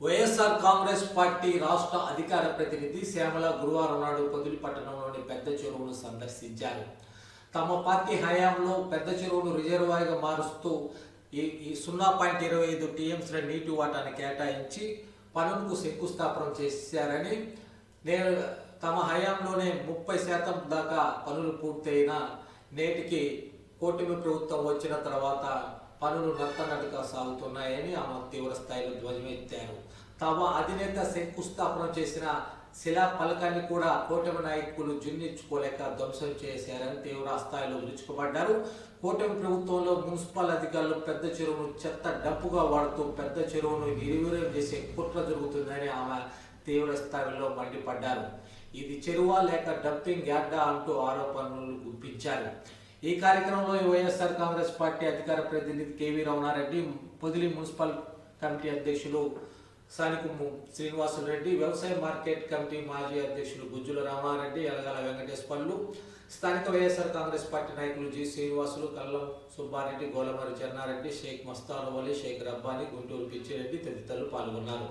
YSR Congress party రాష్ట్ర అధికార ప్రతినిధి శ్యామల గురువారం నాడు పొదిలి పట్టణంలోని పెద్ద చెరువును సందర్శించారు. తమ పార్టీ హయాంలో పెద్ద చెరువును రిజర్వాయర్గా మారుస్తూ ఈ ఈ సున్నా పాయింట్ ఇరవై ఐదు టీఎంసీల నీటి వాటాను కేటాయించి పనులకు శంకుస్థాపన చేశారని నేను తమ హయాంలోనే ముప్పై శాతం దాకా పనులు పూర్తయిన నేటికి కూటమి ప్రభుత్వం వచ్చిన తర్వాత పనులు నత్తనట్టుగా సాగుతున్నాయని ఆమె తీవ్ర స్థాయిలో ధ్వజమెత్తారు. తమ అధినేత శంకుస్థాపన చేసిన శిలా ఫలకాన్ని కూడా కూటమి నాయకులు జున్నించుకోలేక ధ్వంసం చేశారని తీవ్ర స్థాయిలో విరుచుకుపడ్డారు. కూటమి ప్రభుత్వంలో మున్సిపల్ అధికారులు పెద్ద చెరువును చెత్త డప్పుగా వాడుతూ పెద్ద చెరువును నిర్వీర్యం చేసే కుట్ర జరుగుతుందని ఆమె తీవ్ర స్థాయిలో మండిపడ్డారు. ఇది చెరువా లేక డంపింగ్ యార్డా అంటూ ఆరోపణలు గుప్పించారు. ఈ కార్యక్రమంలో వైఎస్ఆర్ కాంగ్రెస్ పార్టీ అధికార ప్రతినిధి K V Ramanareddy Podili municipal committee అధ్యక్షులు సానికుమ్ము శ్రీనివాసులు రెడ్డి వ్యవసాయ మార్కెట్ కమిటీ మాజీ అధ్యక్షులు గుజ్జుల రమణారెడ్డి ఎలగాల వెంకటేశ్వర్లు స్థానిక వైఎస్ఆర్ కాంగ్రెస్ పార్టీ నాయకులు జి శ్రీనివాసులు కల్లం సుబ్బారెడ్డి గోలమరి చెన్నారెడ్డి షేక్ మస్తాను వలి షేక్ రబ్బాని గుంటూరు పిచ్చిరెడ్డి తదితరులు పాల్గొన్నారు.